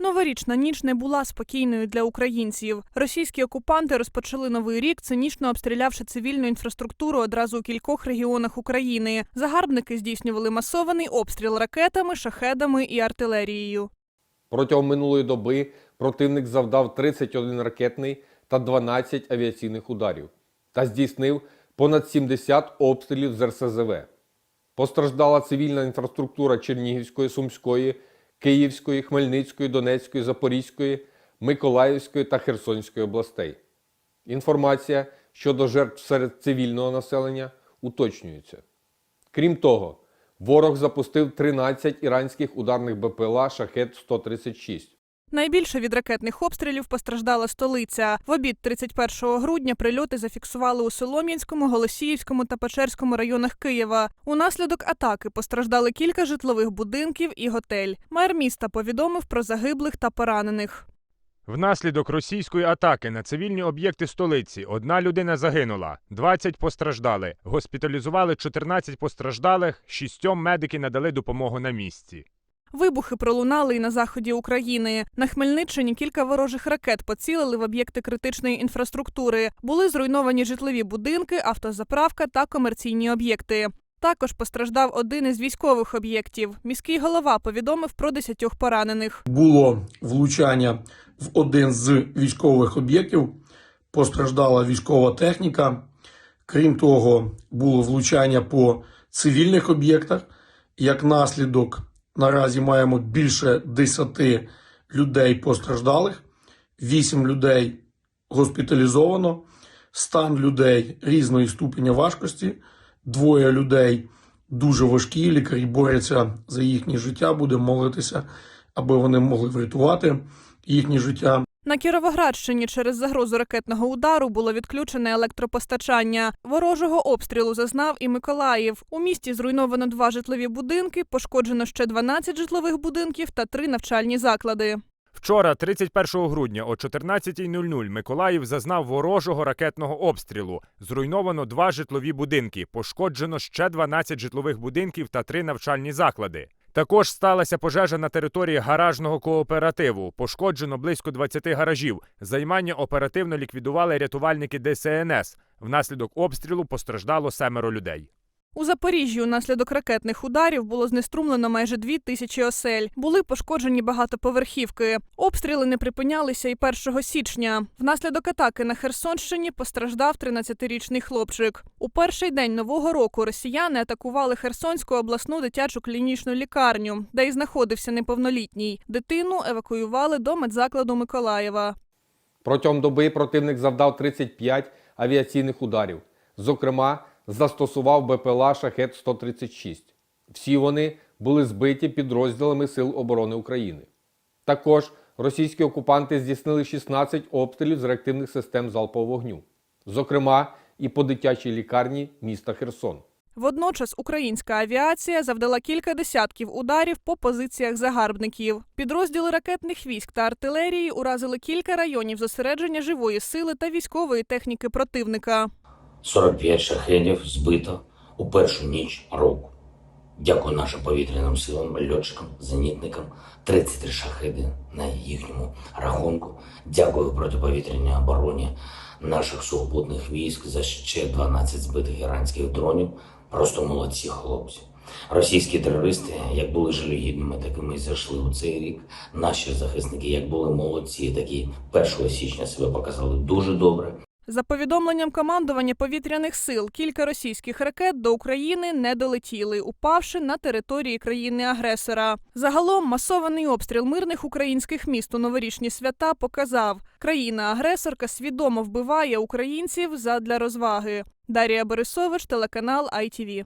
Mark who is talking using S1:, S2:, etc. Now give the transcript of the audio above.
S1: Новорічна ніч не була спокійною для українців. Російські окупанти розпочали новий рік, цинічно обстрілявши цивільну інфраструктуру одразу у кількох регіонах України. Загарбники здійснювали масований обстріл ракетами, шахедами і артилерією.
S2: Протягом минулої доби противник завдав 31 ракетний та 12 авіаційних ударів та здійснив понад 70 обстрілів з РСЗВ. Постраждала цивільна інфраструктура Чернігівської, Сумської, Київської, Хмельницької, Донецької, Запорізької, Миколаївської та Херсонської областей. Інформація щодо жертв серед цивільного населення уточнюється. Крім того, ворог запустив 13 іранських ударних БПЛА Шахет-136.
S1: Найбільше від ракетних обстрілів постраждала столиця. В обід 31 грудня прильоти зафіксували у Солом'янському, Голосіївському та Печерському районах Києва. Унаслідок атаки постраждали кілька житлових будинків і готель. Мер міста повідомив про загиблих та поранених.
S3: Внаслідок російської атаки на цивільні об'єкти столиці одна людина загинула, 20 постраждали. Госпіталізували 14 постраждалих, шістьом медики надали допомогу на місці.
S1: Вибухи пролунали і на заході України. На Хмельниччині кілька ворожих ракет поцілили в об'єкти критичної інфраструктури. Були зруйновані житлові будинки, автозаправка та комерційні об'єкти. Також постраждав один із військових об'єктів. Міський голова повідомив про десятьох поранених.
S4: було влучання в один з військових об'єктів. Постраждала військова техніка. Крім того, було влучання по цивільних об'єктах. Як наслідок, наразі маємо більше 10 людей постраждалих, 8 людей госпіталізовано, стан людей різної ступеня важкості, двоє людей дуже важкі. Лікарі борються за їхнє життя, будемо молитися, аби вони могли врятувати їхнє життя.
S1: На Кіровоградщині через загрозу ракетного удару було відключене електропостачання. Ворожого обстрілу зазнав і Миколаїв. У місті зруйновано два житлові будинки, пошкоджено ще 12 житлових будинків та три навчальні заклади.
S3: Вчора, 31 грудня о 14.00 Миколаїв зазнав ворожого ракетного обстрілу. Зруйновано два житлові будинки, пошкоджено ще 12 житлових будинків та три навчальні заклади. Також сталася пожежа на території гаражного кооперативу. Пошкоджено близько 20 гаражів. Займання оперативно ліквідували рятувальники ДСНС. Внаслідок обстрілу постраждало семеро людей.
S1: У Запоріжжі унаслідок ракетних ударів було знеструмлено майже дві тисячі осель. Були пошкоджені багатоповерхівки. Обстріли не припинялися і 1 січня. Внаслідок атаки на Херсонщині постраждав 13-річний хлопчик. У перший день нового року росіяни атакували Херсонську обласну дитячу клінічну лікарню, де й знаходився неповнолітній. Дитину евакуювали до медзакладу Миколаєва.
S2: Протягом доби противник завдав 35 авіаційних ударів. Зокрема, застосував БПЛА Шахет-136. Всі вони були збиті підрозділами Сил оборони України. Також російські окупанти здійснили 16 обстрілів з реактивних систем залпового вогню, зокрема і по дитячій лікарні міста Херсон.
S1: Водночас українська авіація завдала кілька десятків ударів по позиціях загарбників. Підрозділи ракетних військ та артилерії уразили кілька районів зосередження живої сили та військової техніки противника.
S5: 45 шахедів збито у першу ніч року. Дякую нашим повітряним силам, льотчикам, зенітникам. 33 шахеди на їхньому рахунку. Дякую протиповітряній обороні наших сухопутних військ за ще 12 збитих іранських дронів. Просто молодці хлопці. Російські терористи, як були жалюгідними, такими і зайшли у цей рік. Наші захисники, як були молодці, так і 1 січня себе показали дуже добре.
S1: За повідомленням командування повітряних сил, кілька російських ракет до України не долетіли, упавши на території країни-агресора. Загалом масований обстріл мирних українських міст у новорічні свята показав, країна-агресорка свідомо вбиває українців задля розваги. Дарія Борисович, телеканал ITV.